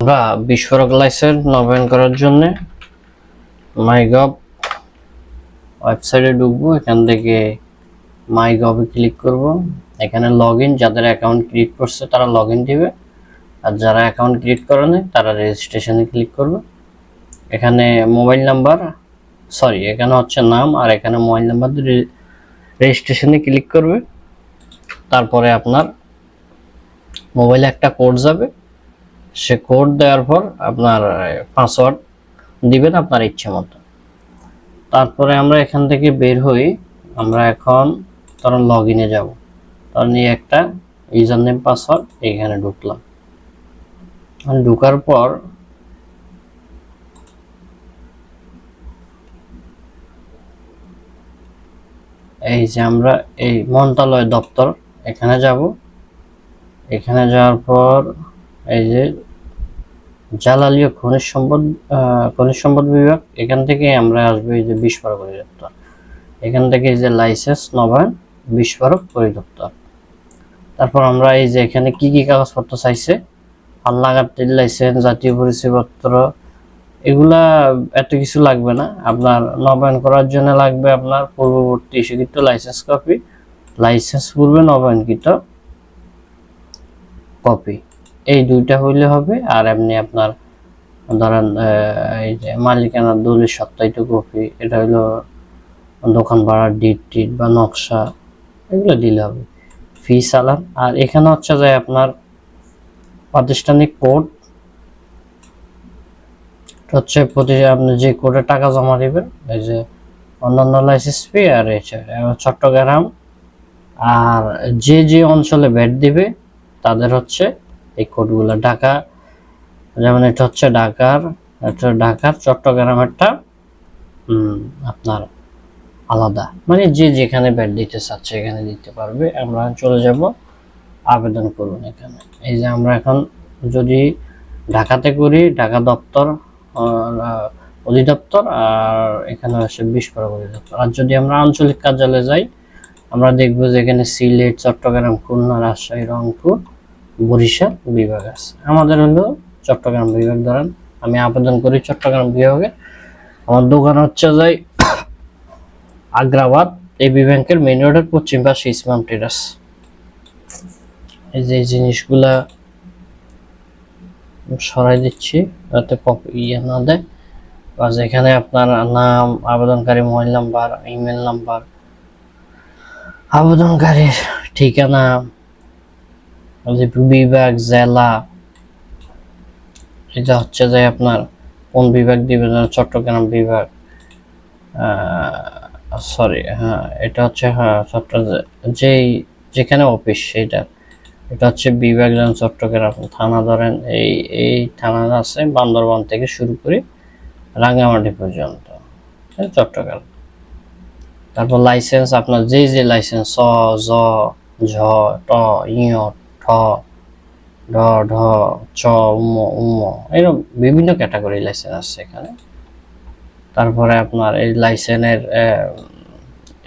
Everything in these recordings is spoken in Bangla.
আমরা বিস্ফোরক লাইসেন্স নবায়ন করার জন্য। মাইগভ ওয়েবসাইটে ঢুকবো, এখান থেকে মাইগভে ক্লিক করব। এখানে লগ ইন যাদের অ্যাকাউন্ট ক্রিয়েট করছে তারা লগ ইন দিবে। আর যারা অ্যাকাউন্ট ক্রিয়েট করে নেই, তারা রেজিস্ট্রেশনে ক্লিক করবে। এখানে মোবাইল নাম্বার, সরি, এখানে হচ্ছে নাম আর এখানে মোবাইল নাম্বার রেজিস্ট্রেশনে ক্লিক করবে। তারপরে আপনার মোবাইলে একটা কোড যাবে। সে কোড দেওয়ার পর আপনার পাসওয়ার্ড দিবেন আপনার ইচ্ছে মতো। তারপরে আমরা এখান থেকে বের হই। আমরা এখন তখন লগ ইনে যাব। তখন এই একটা ইউজার নেম পাসওয়ার্ড এখানে ঢুকলাম। ঢুকার পর এই যে আমরা এই মন্ত্রণালয় দপ্তর, এখানে যাব। এখানে যাওয়ার পর এই যে জ্বালালি ও খনিজ সম্পদ খনিজ সম্পদ বিভাগ, এখান থেকে আমরা আসব এই যে বিস্ফোরক অধিদপ্তর। এখান থেকে এই যে লাইসেন্স, নবায়ন, বিস্ফোরক পরিদপ্তর তারপর আমরা এই যে এখানে কি কি কাগজপত্র চাইছে? আল্লাগাতির লাইসেন্স, জাতীয় পরিচয়পত্র, এগুলা এত কিছু লাগবে না। আপনার নবায়ন করার জন্য লাগবে আপনার পূর্ববর্তী স্বীকৃত লাইসেন্স কপি লাইসেন্স পূর্বে নবায়নকৃত। কপি এই দুইটা হইলে হবে, আর এমনি আপনার ধরেন এই যে মালিকানার দলিল সত্যায়িত কপি এটা হইল দোকান ভাড়ার ডিট টিট বা নকশা, এগুলো দিলে হবে। ফি চালান আর এখানে হচ্ছে যে আপনার প্রাতিষ্ঠানিক কোড হচ্ছে প্রতি, আপনি যে কোডে টাকা জমা দিবেন, এই যে অন্যান্য লাইসেন্স ফি আর এই চট্টগ্রাম, আর যে যে অঞ্চলে ভ্যাট দিবে তাদের হচ্ছে এই কোডগুলো। ঢাকা যেমন এটা হচ্ছে ঢাকার এটা ঢাকার চট্টগ্রামেরটা উম, আপনার আলাদা। মানে যে যেখানে ব্যাট দিতে চাচ্ছে এখানে দিতে পারবে। আমরা চলে যাব আবেদন করুন এখানে। এই যে আমরা এখন যদি ঢাকাতে করি ঢাকা দপ্তর অধিদপ্তর আর এখানে আসে বিস্ফোরক অধিদপ্তর। আর যদি আমরা আঞ্চলিক কার্যালয়ে যাই আমরা দেখব যে এখানে সিলেট চট্টগ্রাম খুলনা রাজশাহী রংপুর বরিশাল বিভাগ আছে। আমাদের হলো চট্টগ্রাম বিভাগ, ধরেন। আমি আবেদন করি চট্টগ্রাম বিভাগে। আমার দোকান হচ্ছে যাই আগ্রাবাদ, এবি ব্যাংকের মেইন রোডের পশ্চিম পাশে ইসমাম টেরাস এই যে জিনিসগুলা সরাই দিচ্ছি, যাতে ইয়ে না দেয়। বা যেখানে আপনার নাম, আবেদনকারী মোবাইল নাম্বার ইমেল নাম্বার, আবেদনকারীর ঠিকানা বিভাগ জেলা, এটা হচ্ছে যে আপনার কোন বিভাগ যেমন চট্টগ্রাম বিভাগ? সরি হ্যাঁ এটা হচ্ছে হ্যাঁ যেই, যেখানে অফিস সেইটা। এটা হচ্ছে বিভাগ যেমন চট্টগ্রাম থানা ধরেন, এই এই থানা আছে, বান্দরবান থেকে শুরু করে রাঙ্গামাটি পর্যন্ত চট্টগ্রাম। তারপর লাইসেন্স আপনার যে যে লাইসেন্স স, জ, ঝ, ট ইয় ঠ, ঢ ঢ, চ, উম উম এরকম বিভিন্ন ক্যাটাগরি লাইসেন্স আছে এখানে। তারপরে আপনার এই লাইসেন্সের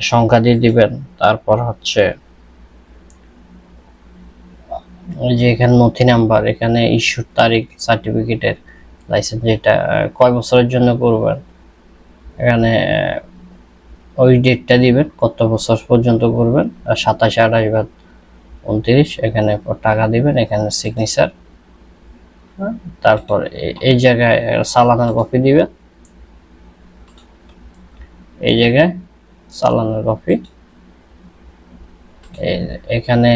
সংখ্যা দিয়ে দিবেন। তারপর হচ্ছে, ওই যে এখানে নথি নাম্বার এখানে ইস্যুর তারিখ সার্টিফিকেটের লাইসেন্স যেটা কয় বছরের জন্য করবেন। এখানে ওই ডেটটা দিবেন, কত বছর পর্যন্ত করবেন, আর সাতাশে আঠাশ বা উনত্রিশ, এখানে টাকা দিবেন, এখানে সিগনেচার তারপর এই জায়গায় সালানের কপি দিবেন। এই জায়গায় সালানের কপি। এখানে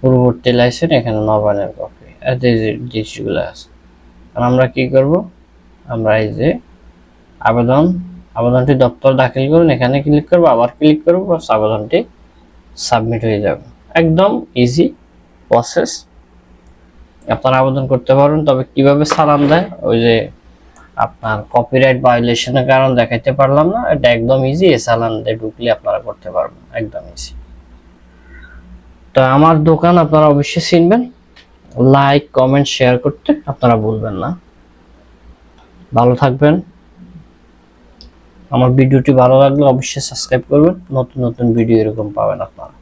পূর্ববর্তী লাইসেন্স এখানে নবায়নের কপি। জিনিসগুলো আছে। আর আমরা কি করব? আমরা এই যে আবেদন, আবেদনটি দপ্তর দাখিল করুন। এখানে ক্লিক করব, আবার ক্লিক করব আবেদনটি সাবমিট হয়ে যাবে। একদম ইজি প্রসেস আপনারা আবেদন করতে পারবেন, তবে কীভাবে সালাম দেয়, ওই যে আপনার কপিরাইট ভায়োলেশনের কারণ দেখাইতে পারলাম না, এটা একদম ইজি এ চালান দিয়ে ঢুকলে আপনারা করতে পারবেন, একদম ইজি তো আমার দোকান আপনারা অবশ্যই চিনবেন লাইক কমেন্ট শেয়ার করতে আপনারা ভুলবেন না। ভালো থাকবেন। আমার ভিডিওটি ভালো লাগলে অবশ্যই সাবস্ক্রাইব করবেন, নতুন নতুন ভিডিও এরকম পাবেন আপনারা।